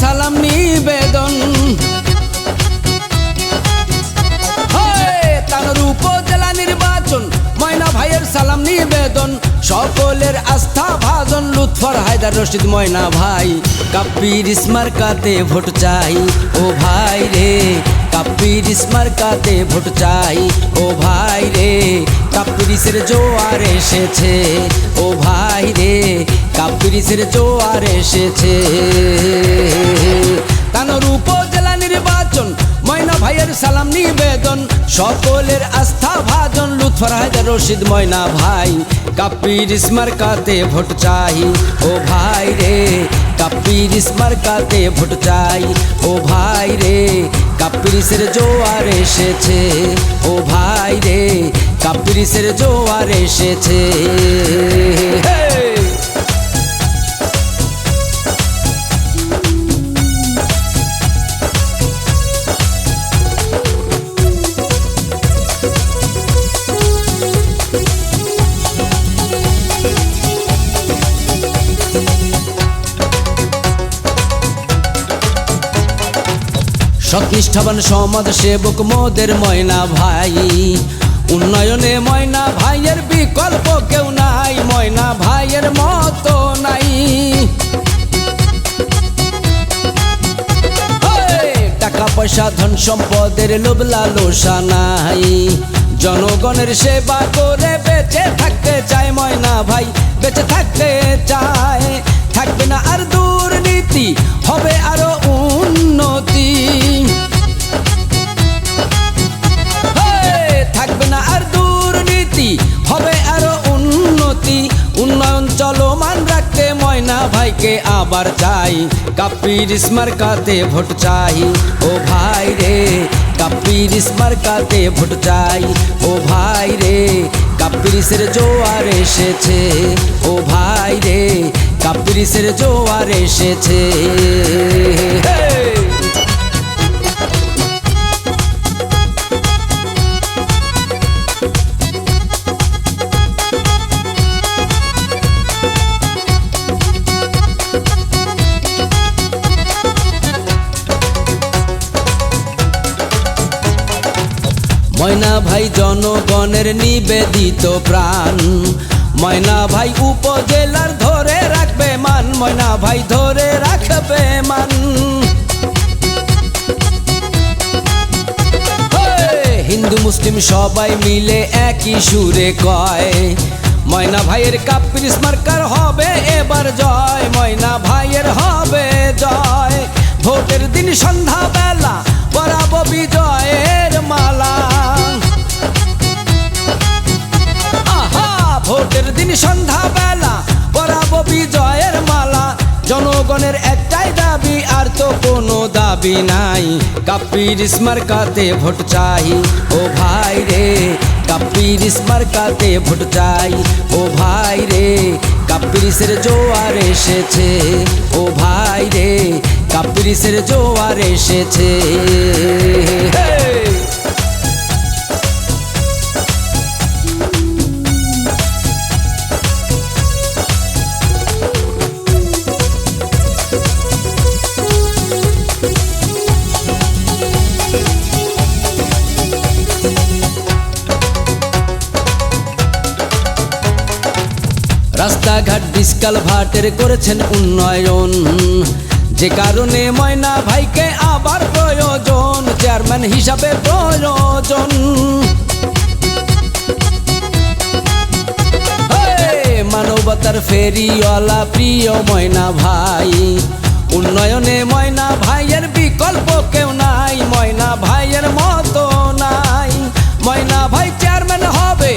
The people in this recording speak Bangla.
সালাম নিবেদন। উপজেলা নির্বাচন, ময়না ভাইয়ের সালাম নিবেদন। সকলের আস্থা ভাজন, লুৎফর হায়দার রশিদ ময়না ভাই। কাপ্পির ইসমার কাতে ভোট চাই। ও ভাই রে কাপ্পির ইসমার কাতে ভোট চাই। ও ভাই রে কাপ্পিরিসের জোয়ার এসেছে। ও ভাই রে কাপ্পিরিসের জোয়ার এসেছে। তানোর উপজেলা নির্বাচন, ময়না ভাইয়ের সালাম নিবেদন। সকলের আস্থা ভাজন, লুৎফর হায়দার রশিদ ময়না ভাই। ইসমার কাতে ভোট চাই। ও ভাই রে কাপ্পির ইসমার কাতে ভোট চাই। ও ভাই রে কাপ্পিরিসের জোয়ার এসেছে। ও ভাই রে কাপড়িসের জোয়ার এসেছে। সৎনিষ্ঠাবান সমাজ সেবক মোদের ময়না ভাই। উন্নয়নে ময়না ভাইয়ের বিকল্প কেউ নাই, ময়না ভাইয়ের মতো নাই! টাকা পয়সা, ধন সম্পদের লোভ লালসা নাই। জনগণের সেবা করে বেঁচে থাকতে চায় ময়না ভাই, বেঁচে থাকতে চায়। থাকবে না আর দুর্নীতি ময়না ভাইকে আবার চাই কাপির ইসমার কাতে ভোট চাই। ও ভাই রে, কাপির ইসমার কাতে ভোট চাই। ও ভাই রে কাপিরিসের জোয়ার এসেছে। ও ভাই রে কাপিরিসের জোয়ার এসেছে। ময়না ভাই জনগণের নিবেদিত প্রাণ। ময়না ভাই উপজেলার ধরে রাখবে মান, ময়না ভাই ধরে রাখবে মান। হিন্দু মুসলিম সবাই মিলে একই সুরে কয়, ময়না ভাইয়ের কাপির স্মার্কার হবে এবার জয়, ময়না ভাইয়ের হবে জয়। ভোটের দিন সন্ধ্যা জনগণের একটাই দাবি, আর তো কোনো দাবি নাই। কাপির ইসমার কাতে ভোট চাই। ও ভাই রে, কাপির ইসমার কাতে ভোট চাই। ও ভাই রে কাপিরিসের জোয়ার এসেছে। ও ভাই রে কাপিরিসের জোয়ার এসেছে। রাস্তাঘাট বিস্কাল ভাটের করেছেন উন্নয়ন। যে কারণে ময়না ভাইকে আবার প্রয়োজন, চেয়ারম্যান হিসাবে প্রয়োজন। মানবতার ফেরিওয়ালা প্রিয় ময়না ভাই, উন্নয়নে ময়না ভাইয়ের বিকল্প কেউ নাই, ময়না ভাইয়ের মতো নাই। ময়না ভাই চেয়ারম্যান হবে